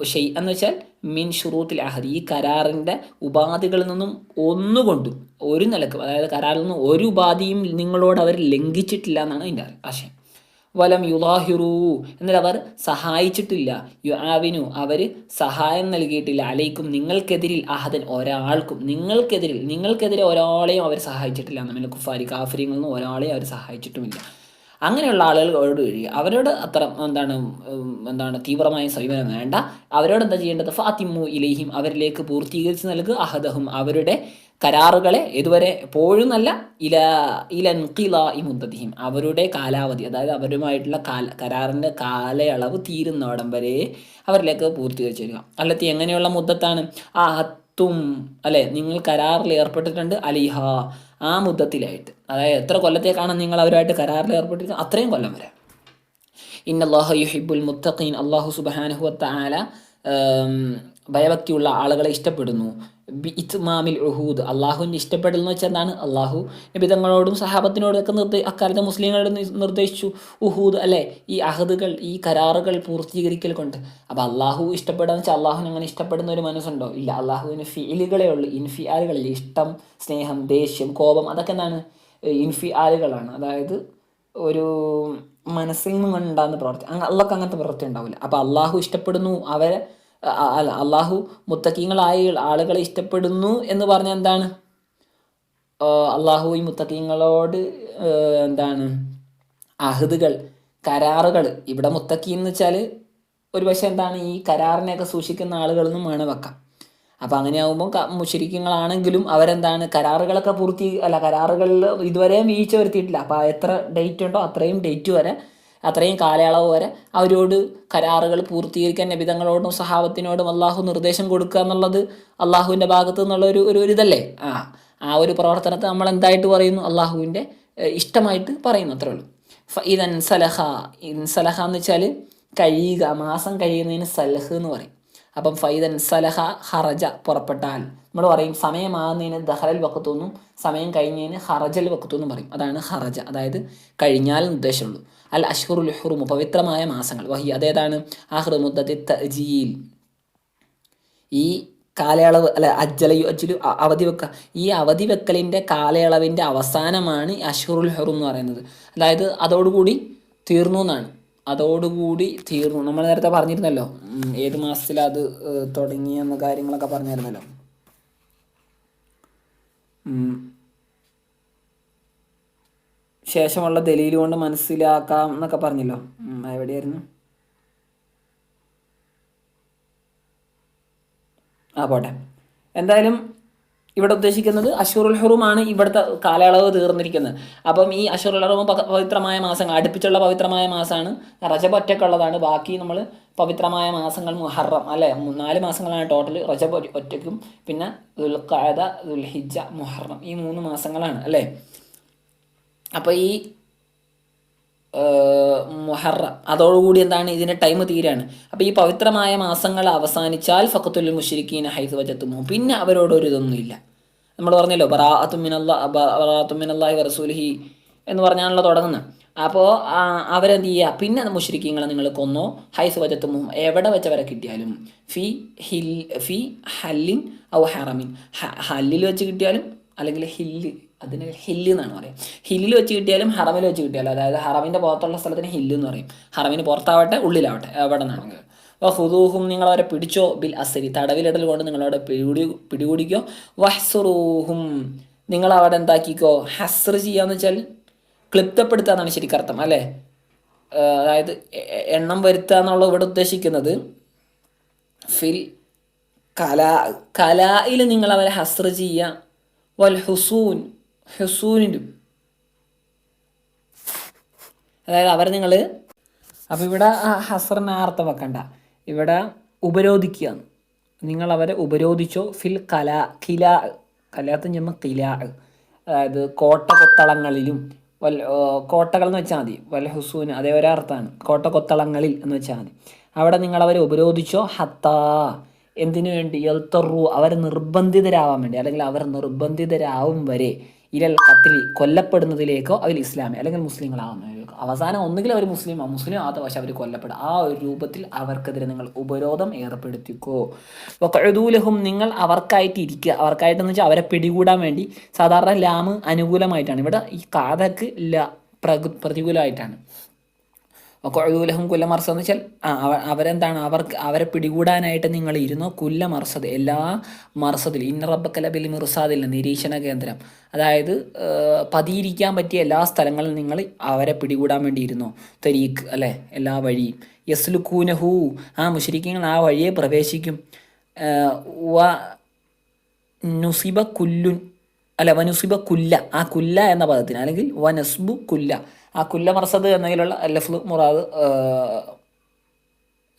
ഷെയ് എന്ന് വെച്ചാൽ മിൻ ഷുറൂത്തിൽ അഹദി. ഈ കരാറിന്റെ ഉപാധികളിൽ നിന്നും ഒന്നുകൊണ്ടും ഒരു നിലക്കും അതായത് കരാറിൽ നിന്നും ഒരു ഉപാധിയും നിങ്ങളോട് അവർ ലംഘിച്ചിട്ടില്ല എന്നാണ് അതിന്റെ ആശയം. വലം യുലാഹിറൂ എന്നാൽ അവർ സഹായിച്ചിട്ടില്ല. യു ആവിനു അവർ സഹായം നൽകിയിട്ടില്ല. അലൈക്കും നിങ്ങൾക്കെതിരിൽ അഹദൻ ഒരാൾക്കും നിങ്ങൾക്കെതിരിൽ നിങ്ങൾക്കെതിരെ ഒരാളെയും അവർ സഹായിച്ചിട്ടില്ല നമ്മൾ കുഫാരി കാഫര്യങ്ങളിൽ നിന്ന് ഒരാളെയും അവർ സഹായിച്ചിട്ടുമില്ല. അങ്ങനെയുള്ള ആളുകളോട് കഴിയുക അവരോട് അത്ര എന്താണ് എന്താണ് തീവ്രമായ സമീപനം വേണ്ട. അവരോട് എന്താ ചെയ്യേണ്ടത്? ഫാത്തിമു ഇലഹിം അവരിലേക്ക് പൂർത്തീകരിച്ച് നൽകുക. അഹദഹും അവരുടെ കരാറുകളെ ഇതുവരെ പോഴുന്നല്ല. നല്ല ഇല ഇലൻകില ഈ മുദ്ദതിഹിം അവരുടെ കാലാവധി അതായത് അവരുമായിട്ടുള്ള കാല കരാറിന്റെ കാലയളവ് തീരുന്നവിടം വരെ അവരിലേക്ക് പൂർത്തീകരിച്ചു തരിക അല്ലത്തി എങ്ങനെയുള്ള മുദ്ദത്താണ്? ആ ഹത്തും അല്ലെ നിങ്ങൾ കരാറിൽ ഏർപ്പെട്ടിട്ടുണ്ട് അലിഹ ആ മുദ്ദത്തിലായിട്ട്. അതായത് എത്ര കൊല്ലത്തേക്കാണ് നിങ്ങൾ അവരുമായിട്ട് കരാറിൽ ഏർപ്പെട്ടിരിക്കുന്നത്? അത്രയും കൊല്ലം വരെ. ഇന്നല്ലാഹു യുഹിബുൽ മുത്തഖീൻ. അള്ളാഹു സുബഹാനഹു ആല ഭയഭക്തിയുള്ള ആളുകളെ ഇഷ്ടപ്പെടുന്നു. ഇത്മാമിൽ ഉഹൂദ്. അള്ളാഹുവിന്റെ ഇഷ്ടപ്പെടുന്നു വെച്ചാൽ എന്താണ്? അള്ളാഹു നിബിതങ്ങളോടും സഹാബത്തിനോടും ഒക്കെ നിർദ്ദേ അക്കാലത്തെ മുസ്ലിങ്ങളോട് നിർദ്ദേശിച്ചു. ഉഹൂദ് അല്ലേ? ഈ അഹദുകൾ ഈ കരാറുകൾ പൂർത്തീകരിക്കൽ കൊണ്ട് അപ്പോൾ അള്ളാഹു ഇഷ്ടപ്പെടാന്ന് വെച്ചാൽ അള്ളാഹുവിന് അങ്ങനെ ഇഷ്ടപ്പെടുന്ന ഒരു മനസ്സുണ്ടോ? ഇല്ല. അള്ളാഹുവിന് ഫീലുകളേ ഉള്ളൂ. ഇൻഫിയാലുകളില്ല ഇഷ്ടം സ്നേഹം ദേഷ്യം കോപം. അതൊക്കെ എന്താണ്? ഇൻഫി ആലുകളാണ് അതായത് ഒരു മനസ്സിൽ നിന്ന് ഉണ്ടാകുന്ന പ്രവൃത്തി അള്ളക്ക് അങ്ങനത്തെ പ്രവൃത്തി ഉണ്ടാവില്ല. അപ്പോൾ അള്ളാഹു ഇഷ്ടപ്പെടുന്നു. അവരെ അള്ളാഹു മുത്തക്കീങ്ങളായ ആളുകളെ ഇഷ്ടപ്പെടുന്നു എന്ന് പറഞ്ഞാൽ എന്താണ്? അള്ളാഹു ഈ മുത്തക്കീങ്ങളോട് എന്താണ്? അഹദുകൾ കരാറുകൾ. ഇവിടെ മുത്തക്കി എന്ന് വെച്ചാൽ ഒരു പക്ഷേ എന്താണ് ഈ കരാറിനെയൊക്കെ സൂക്ഷിക്കുന്ന ആളുകളെന്നും വേണം വെക്കാം. അപ്പം അങ്ങനെയാകുമ്പോൾ മുഷരിക്കങ്ങളാണെങ്കിലും അവരെന്താണ് കരാറുകളൊക്കെ പൂർത്തി അല്ല കരാറുകളിൽ ഇതുവരെയും വീഴ്ച വരുത്തിയിട്ടില്ല. അപ്പോൾ എത്ര ഡേറ്റ് ഉണ്ടോ അത്രയും ഡേറ്റ് വരെ അത്രയും കാലയളവ് വരെ അവരോട് കരാറുകൾ പൂർത്തീകരിക്കാൻ നബിതങ്ങളോടും സഹാബത്തിനോടും അള്ളാഹു നിർദ്ദേശം കൊടുക്കുക എന്നുള്ളത് അള്ളാഹുവിന്റെ ഭാഗത്തു നിന്നുള്ള ഒരു ഒരു ഇതല്ലേ? ആ ആ ഒരു പ്രവർത്തനത്തെ നമ്മൾ എന്തായിട്ട് പറയുന്നു? അള്ളാഹുവിന്റെ ഇഷ്ടമായിട്ട് പറയുന്നു അത്രേ ഉള്ളൂ. ഇതൻ സലഹ ഇൻസലഹ എന്ന് വെച്ചാൽ കഴിയുക മാസം കഴിയുന്നതിന് സലഹ് എന്ന് പറയും. അപ്പം ഫൈദൻ സലഹ ഹറജ പുറപ്പെട്ടാൽ. നമ്മൾ പറയും സമയമാകുന്നതിന് ദഹലൽ വക്കത്തൊന്നും സമയം കഴിഞ്ഞതിന് ഹറജൽ വക്കത്തൊന്നും പറയും. അതാണ് ഹറജ അതായത് കഴിഞ്ഞാൽ ഉദ്ദേശമുള്ളൂ. അൽ അഷ്ഹുറുൽ ഹുറുമു പവിത്രമായ മാസങ്ങൾ. വഹി അതേതാണ്? ആഹ്റു മുദ്ദത്തി തജീൽ ഈ കാലയളവ് അല്ല അജ്ജലയു അജ്ജലു അവധി വെക്ക. ഈ അവധി വെക്കലിന്റെ കാലയളവിന്റെ അവസാനമാണ് അഷ്ഹുറുൽ ഹുറും എന്ന് പറയുന്നത്. അതായത് അതോടുകൂടി തീർന്നു എന്നാണ്. അതോടുകൂടി തീർന്നു. നമ്മൾ നേരത്തെ പറഞ്ഞിരുന്നല്ലോ ഏത് മാസത്തിലത് ഏഹ്, തുടങ്ങിയെന്ന കാര്യങ്ങളൊക്കെ പറഞ്ഞിരുന്നല്ലോ. ശേഷമുള്ള ദലീൽ കൊണ്ട് മനസ്സിലാക്കാം എന്നൊക്കെ പറഞ്ഞല്ലോ. എവിടെയായിരുന്നു? ആ പോട്ടെ. എന്തായാലും ഇവിടെ ഉദ്ദേശിക്കുന്നത് അഷുറുൽ ഹുറുമാണ് ഇവിടുത്തെ കാലയളവ് തീർന്നിരിക്കുന്നത്. അപ്പം ഈ അഷുറുൽ ഹുറും പവിത്രമായ മാസങ്ങൾ അടുപ്പിച്ചുള്ള പവിത്രമായ മാസമാണ്. റജബ് ഒറ്റക്കുള്ളതാണ് ബാക്കി നമ്മൾ പവിത്രമായ മാസങ്ങൾ മുഹറം അല്ലേ? നാല് മാസങ്ങളാണ് ടോട്ടൽ റജബ് ഒറ്റ- ഒറ്റയ്ക്കും. പിന്നെ ദുൽഖാദ ദുൽഹിജ മുഹറം. ഈ മൂന്ന് മാസങ്ങളാണ് അല്ലേ? അപ്പോൾ ഈ മൊഹറം അതോടുകൂടി എന്താണ് ഇതിന്റെ ടൈം തീരാണ്. അപ്പോൾ ഈ പവിത്രമായ മാസങ്ങൾ അവസാനിച്ചാൽ ഫക്കത്തുൽ മുഷിരിക്കീന ഹൈസ് വജത്തുമോ. പിന്നെ അവരോട് ഒരു ഇതൊന്നുമില്ല നമ്മൾ പറഞ്ഞല്ലോ ബറാഅത്തുമിനല്ലാ ബറാഅത്തുമിനല്ലാഹി വറസൂലിഹി എന്ന് പറഞ്ഞാണല്ലോ തുടങ്ങുന്നത്. അപ്പോൾ അവരെന്ത് ചെയ്യുക? പിന്നെ മുഷരിക്കങ്ങളെ നിങ്ങൾ കൊന്നോ. ഹൈസ് വജത്തുമോ എവിടെ വെച്ച് അവരെ കിട്ടിയാലും. ഫി ഹിൽ ഫി ഹല്ലിൻ ഔ ഹറമിൻ. ഹല്ലിൽ വെച്ച് കിട്ടിയാലും അല്ലെങ്കിൽ ഹില്ല് അതിന് ഹില്ല് എന്നാണ് പറയുക. ഹില്ലിൽ വെച്ച് കിട്ടിയാലും ഹറമിൽ വെച്ച് കിട്ടിയാലും അതായത് ഹറമിന്റെ പുറത്തുള്ള സ്ഥലത്തിന് ഹില്ല് എന്ന് പറയും. ഹറമിന് പുറത്താവട്ടെ ഉള്ളിലാവട്ടെ എവിടെ നിന്നാണെങ്കിൽ അപ്പോൾ ഹുദൂഹും നിങ്ങളവരെ പിടിച്ചോ ബിൽ അസരി. തടവിലിടൽ കൊണ്ട് നിങ്ങളവിടെ പിടികൂടി പിടികൂടിക്കോ. വഹ്സുറൂഹും നിങ്ങളവിടെ എന്താക്കിക്കോ? ഹസ്ർ ചെയ്യാന്ന് വെച്ചാൽ ക്ലിപ്തപ്പെടുത്തുക എന്നാണ് ശരിക്കർത്ഥം അല്ലേ? അതായത് എണ്ണം വരുത്തുക എന്നുള്ള ഇവിടെ ഉദ്ദേശിക്കുന്നത്. ഫിൽ കലാ കലായിൽ നിങ്ങൾ അവരെ ഹസ്ർ ചെയ്യുക. വൽ ഹുസൂൻ ഹുസൂനിലും അതായത് അവർ നിങ്ങൾ അപ്പോൾ ഇവിടെ ഹസ്റിന് അർത്ഥം വെക്കണ്ട. ഇവിടെ ഉപരോധിക്കുക നിങ്ങൾ അവരെ ഉപരോധിച്ചോ. ഫിൽ കല കില കലാത്ത ചെമ്മ കില. അതായത് കോട്ട കൊത്തളങ്ങളിലും വൽ കോട്ടകൾ എന്ന് വെച്ചാൽ മതി. വൽ ഹുസൂന് അതേ ഒരർത്ഥമാണ് കോട്ട കൊത്തളങ്ങളിൽ എന്ന് വെച്ചാൽ മതി. അവിടെ നിങ്ങൾ അവരെ ഉപരോധിച്ചോ. ഹത്താ എന്തിനു വേണ്ടി? എൽത്തറു അവർ നിർബന്ധിതരാവാൻ വേണ്ടി. അല്ലെങ്കിൽ അവർ നിർബന്ധിതരാവും വരെ. ഇരൽ കത്തിൽ കൊല്ലപ്പെടുന്നതിലേക്കോ അവർ ഇസ്ലാമി അല്ലെങ്കിൽ മുസ്ലിങ്ങളാവുന്നതിലേക്കോ അവസാനം ഒന്നുകിൽ അവർ മുസ്ലിം മുസ്ലിം ആവാത്ത പക്ഷെ അവർ കൊല്ലപ്പെടും. ആ ഒരു രൂപത്തിൽ അവർക്കെതിരെ നിങ്ങൾ ഉപരോധം ഏർപ്പെടുത്തിക്കോ. കഴുതൂലഹും നിങ്ങൾ അവർക്കായിട്ട് ഇരിക്കുക. അവർക്കായിട്ടെന്ന് വെച്ചാൽ അവരെ പിടികൂടാൻ വേണ്ടി സാധാരണ ലാമ് അനുകൂലമായിട്ടാണ്. ഇവിടെ ഈ കാതക്ക് ല പ്രതികൂലമായിട്ടാണ്. കൊഴുലഹും കുല്ലമർസ എന്ന് വെച്ചാൽ അവരെന്താണ് അവർക്ക് അവരെ പിടികൂടാനായിട്ട് നിങ്ങൾ ഇരുന്നു? കുല്ല മർസദ് എല്ലാ മർസദിൽ ഇന്ന റബ്ബക്കല ബിൽ മിർസാദിൽ നിരീക്ഷണ കേന്ദ്രം. അതായത് പതിയിരിക്കാൻ പറ്റിയ എല്ലാ സ്ഥലങ്ങളിലും നിങ്ങൾ അവരെ പിടികൂടാൻ വേണ്ടി ഇരുന്നു? തരീഖ് അല്ലേ? എല്ലാ വഴിയും. യസ്ലുക്കൂനഹു ആ മുഷരിക്കങ്ങൾ ആ വഴിയെ പ്രവേശിക്കും. വ നുസിബ കുല്ലുൻ അല്ല വനുസിബ കുല്ല ആ കുല്ല എന്ന പദത്തിന് അല്ലെങ്കിൽ വനസ്ബു കുല്ല. ആ കുല്ല മർസദ് എന്നതിലുള്ള ലഫ്ലു മുറാദ്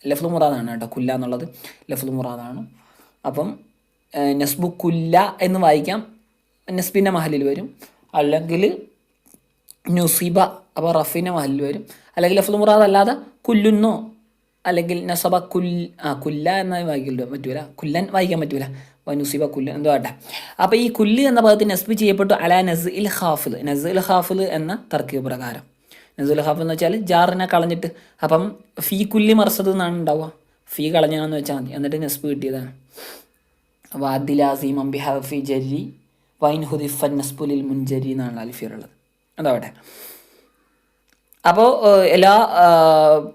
ലഫ്ലു മുറാദാണ് കേട്ടോ കുല്ല എന്നുള്ളത്. ലഫ്ലു മുറാദാണ്. അപ്പം നസ്ബു കുല്ല എന്ന് വായിക്കാം. നസ്ബിന്റെ മഹലിൽ വരും. അല്ലെങ്കിൽ നുസിബ അപ്പോൾ റഫിന്റെ മഹലിൽ വരും. അല്ലെങ്കിൽ ലഫ്ലു മുറാദ് അല്ലാതെ കുല്ലുന്നോ അല്ലെങ്കിൽ നസബ കുൽ ആ കുല്ല എന്നായി വായിക്കില്ല പറ്റൂല. കുല്ലൻ വായിക്കാൻ പറ്റൂല. വനുസിബ കുല്ല് എന്തോ ആട്ടെ. അപ്പോൾ ഈ കുല്ല് എന്ന പദത്തിന് നസ്ബ് ചെയ്യപ്പെട്ടു അല നസ് ഇൽ ഹാഫിൽ നസ് ഇൽ ഹാഫിൽ എന്ന തർക്കീബ് പ്രകാരം. നസ് ഇൽ ഹാഫിൽ എന്ന് വെച്ചാൽ ജാറിനെ കളഞ്ഞിട്ട്. അപ്പം ഫീ കുല്ലി മറസത് എന്നാണ് ഉണ്ടാവുക. ഫീ കളഞ്ഞാന്ന് വെച്ചാൽ മതി. എന്നിട്ട് നസ്ബ് കിട്ടിയതാണ്. വാദിലാസീം അംബി ഹഫി ജരി വൈൻ ഹുദിഫൻ നസ്ബുലിൽ മുൻജരി എന്നാണ് അൽഫിയറുള്ളത് അതാവട്ടെ അപ്പോൾ എല്ലാ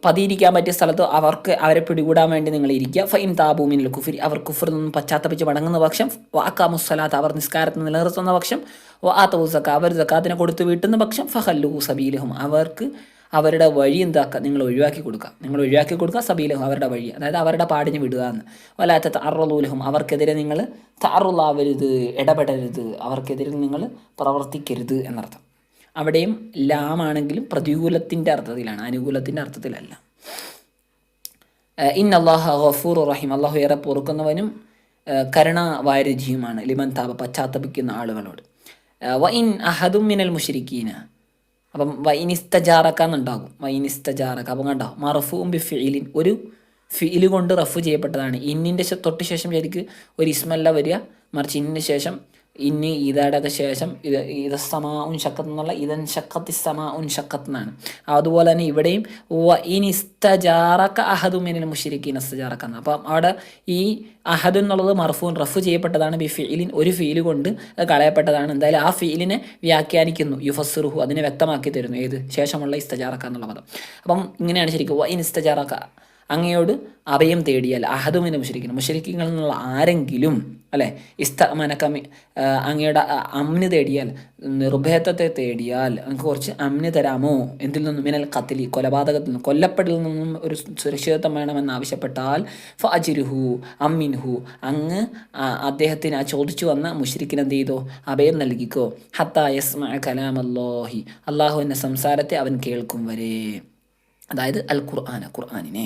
പതിയിരിക്കാൻ പറ്റിയ സ്ഥലത്ത് അവർക്ക് അവരെ പിടികൂടാൻ വേണ്ടി നിങ്ങൾ ഇരിക്കുക. ഫൈം താബൂമിനിൽ കുഫിരി. അവർ കുഫറിൽ നിന്നും പശ്ചാത്തപിച്ച് മടങ്ങുന്ന പക്ഷം വാക്കാമുസ്സലാത്ത് അവർ നിസ്കാരത്തിൽ നിലനിർത്തുന്ന പക്ഷം വാത്തവു സക്ക അവർ സക്കാത്തിനെ കൊടുത്ത് വീട്ടുന്ന പക്ഷം ഫഹല്ലു സബീലഹും. അവർക്ക് അവരുടെ വഴി എന്താക്കുക നിങ്ങൾ ഒഴിവാക്കി കൊടുക്കുക നിങ്ങൾ ഒഴിവാക്കി കൊടുക്കുക സബീലഹും അവരുടെ വഴി. അതായത് അവരുടെ പാടിന് വിടുക എന്ന്. വലാത്ത താറുലൂലഹും അവർക്കെതിരെ നിങ്ങൾ താറുള്ളാവരുത് ഇടപെടരുത്. അവർക്കെതിരെ നിങ്ങൾ പ്രവർത്തിക്കരുത് എന്നർത്ഥം. അവിടെയും ലാമാണെങ്കിലും പ്രതികൂലത്തിന്റെ അർത്ഥത്തിലാണ് അനുകൂലത്തിന്റെ അർത്ഥത്തിലല്ല. ഇൻ അള്ളാഹ് ഗഫൂർ റഹീം. അള്ളാഹു ഏറെ പൊറുക്കുന്നവനും കരുണാവാരജിയുമാണ്. ലിമൻ താപ പശ്ചാത്തപിക്കുന്ന ആളുകളോട്. വ ഇൻ അഹദും മിനൽ മുഷരിക്കീന അപ്പം വൈനിസ്തജാറക്ക എന്നുണ്ടാകും. വൈനിസ്തജാറക്ക അപ്പം കണ്ടോ? മറഫും ബി ഫിലിൻ ഒരു ഫിയിൽ കൊണ്ട് റഫ് ചെയ്യപ്പെട്ടതാണ്. ഇന്നിന്റെ തൊട്ട് ശേഷം ശരിക്ക് ഒരു ഇസ്മല്ല വരിക മറിച്ച് ഇന്നിന് ശേഷം ഇനി ഈദാടക ശേഷം ഇത് ഇത് സമാ ഉൻ ശക്കത്ത് എന്നുള്ള ഇതൻ ശക്കത്തി സമാ ഉൻ ശക്കത്ത് എന്നാണ്. അതുപോലെ തന്നെ ഇവിടെയും ഇനി ഇസ്തജാറക്ക അഹദു മിനിൽ മുഷിരിക്കീൻ ഇസ്തജാറക്ക എന്ന് അപ്പം അവിടെ ഈ അഹദ് എന്നുള്ളത് മർഫൂൻ റഫ് ചെയ്യപ്പെട്ടതാണ് ബി ഫീലിൻ ഒരു ഫീൽ കൊണ്ട് കളയപ്പെട്ടതാണ്. എന്തായാലും ആ ഫീലിനെ വ്യാഖ്യാനിക്കുന്നു യുഫസുറുഹു അതിനെ വ്യക്തമാക്കി തരുന്നു. ഏത്? ശേഷമുള്ള ഇസ്തജാറക്ക എന്നുള്ള പദം. അപ്പം ഇങ്ങനെയാണ് ശരിക്കും ഇൻ ഇസ്തജാറക്ക അങ്ങയോട് അഭയം തേടിയാൽ അഹദുമിനെ മുഷരിക്കണം മുഷരിക്കങ്ങൾ നിന്നുള്ള ആരെങ്കിലും അല്ലേ? ഇസ്തമനക്കമി അങ്ങയുടെ അമ്ന് തേടിയാൽ നിർഭയത്വത്തെ തേടിയാൽ നമുക്ക് കുറച്ച് അമ്ന് തരാമോ? എന്തിൽ നിന്നും? മിനൽ കത്തിലി കൊലപാതകത്തിൽ നിന്നും. കൊല്ലപ്പെടലിൽ നിന്നും ഒരു സുരക്ഷിതത്വം വേണമെന്ന് ആവശ്യപ്പെട്ടാൽ ഫാജിരുഹു അമ്മിൻഹു. അങ്ങ് അദ്ദേഹത്തിന് ആ ചോദിച്ചു വന്ന മുഷരിക്കിന് എന്ത് ചെയ്തോ? അഭയം നൽകിക്കോ. ഹത്ത യസ്മ കലാമല്ലോഹി. എന്ന സംസാരത്തെ അവൻ കേൾക്കും വരെ. അതായത് അൽ ഖുർആന ഖുർആാനിനെ.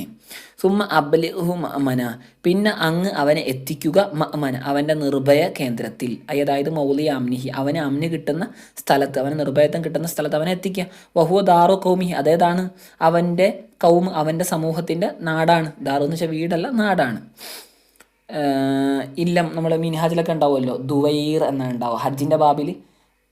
സുമ്മ അബ്ലിഹു മഅമന. പിന്നെ അങ്ങ് അവനെ എത്തിക്കുക മഅമന അവന്റെ നിർഭയ കേന്ദ്രത്തിൽ. അതായത് മൗലി അമ്നിഹി അവന് അമ്നി കിട്ടുന്ന സ്ഥലത്ത് അവന് നിർഭയത്വം കിട്ടുന്ന സ്ഥലത്ത് അവനെ എത്തിക്കുക. വഹുവ ദാറു കൗമിഹി അതേതാണ്? അവന്റെ കൗമ് അവന്റെ സമൂഹത്തിന്റെ നാടാണ്. ദാറു എന്ന് വെച്ചാൽ വീടല്ല നാടാണ്. ഇല്ലം നമ്മൾ മിൻഹാജിലൊക്കെ ഉണ്ടാവുമല്ലോ. ദുവൈർ എന്നാണ് ഉണ്ടാവുക. ഹജ്ജിന്റെ ബാബിൽ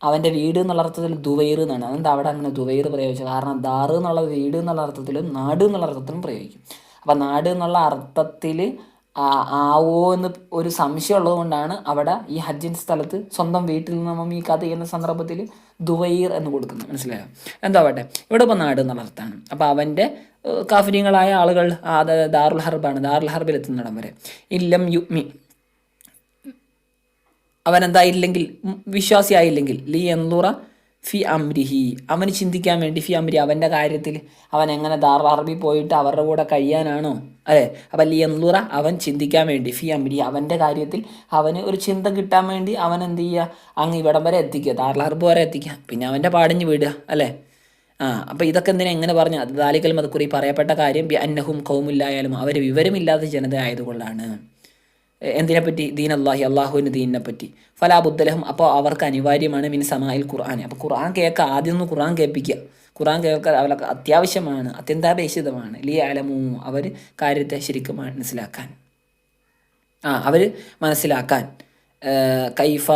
അവന്റെ വീട് എന്നുള്ള അർത്ഥത്തിൽ ദുവൈർ എന്നാണ്. അതെന്താ അവിടെ അങ്ങനെ ദുവൈർ പ്രയോഗിച്ചത്? കാരണം ദാറ് എന്നുള്ള വീട് എന്നുള്ള അർത്ഥത്തിലും നാട് എന്നുള്ള അർത്ഥത്തിലും പ്രയോഗിക്കും. അപ്പം നാട് എന്നുള്ള അർത്ഥത്തിൽ ആവോ എന്ന് ഒരു സംശയം ഉള്ളതുകൊണ്ടാണ് അവിടെ ഈ ഹജ്ജിൻ സ്ഥലത്ത് സ്വന്തം വീട്ടിൽ നിന്നും ഈ കഥ ചെയ്യുന്ന സന്ദർഭത്തിൽ ദുവൈർ എന്ന് കൊടുക്കുന്നത്. മനസ്സിലായോ? എന്താ ആവട്ടെ? ഇവിടെ ഇപ്പോൾ നാട് എന്നുള്ള അർത്ഥമാണ്. അപ്പോൾ അവന്റെ കാഫര്യങ്ങളായ ആളുകൾ ദാറുൽ ഹർബാണ്. ദാറുൽ ഹർബിൽ എത്തുന്നിടം വരെ. ഇല്ലം യുഗ്മി. അവൻ എന്തായില്ലെങ്കിൽ വിശ്വാസിയായില്ലെങ്കിൽ ലി എന്തുറ ഫി അംരിഹി. അവന് ചിന്തിക്കാൻ വേണ്ടി ഫി അംരി അവന്റെ കാര്യത്തിൽ അവൻ എങ്ങനെ ദാർ അറബി പോയിട്ട് അവരുടെ കൂടെ കഴിയാനാണോ? അതെ അപ്പം ലി എന്തുറ അവൻ ചിന്തിക്കാൻ വേണ്ടി ഫി അംരി അവന്റെ കാര്യത്തിൽ അവന് ഒരു ചിന്ത കിട്ടാൻ വേണ്ടി അവൻ എന്ത് ചെയ്യുക? അങ്ങ് ഇവിടം വരെ എത്തിക്കുക ദാർ അറബ് വരെ എത്തിക്കുക. പിന്നെ അവന്റെ പാടിഞ്ഞ് വിടുക അല്ലേ? ആ അപ്പോൾ ഇതൊക്കെ എന്തിനാ എങ്ങനെ പറഞ്ഞു ദാലിക്കൽ മതക്കുറി പറയപ്പെട്ട കാര്യം ബി അന്നഹും കൗമില്ലായാലും അവർ വിവരമില്ലാത്ത ജനത ആയതുകൊണ്ടാണ് എ- എന്തിനെപ്പറ്റി? ദീൻ അള്ളാഹി അള്ളാഹുവിന്റെ ദീനിനെ പറ്റി ഫലാബുദ്ദലഹം അപ്പോൾ അവർക്ക് അനിവാര്യമാണ് മിൻ സമായിൽ ഖുർആൻ. അപ്പോൾ ഖുർആൻ കേൾക്കുക ആദ്യം ഒന്ന് ഖുർആൻ കേൾപ്പിക്കുക. ഖുർആൻ കേൾക്കുക അവർക്ക് അത്യാവശ്യമാണ് അത്യന്താപേക്ഷിതമാണ്. ലി അലമൂ അവർ കാര്യത്തെ ശരിക്കും മനസ്സിലാക്കാൻ. ആ അവർ മനസ്സിലാക്കാൻ. കൈഫ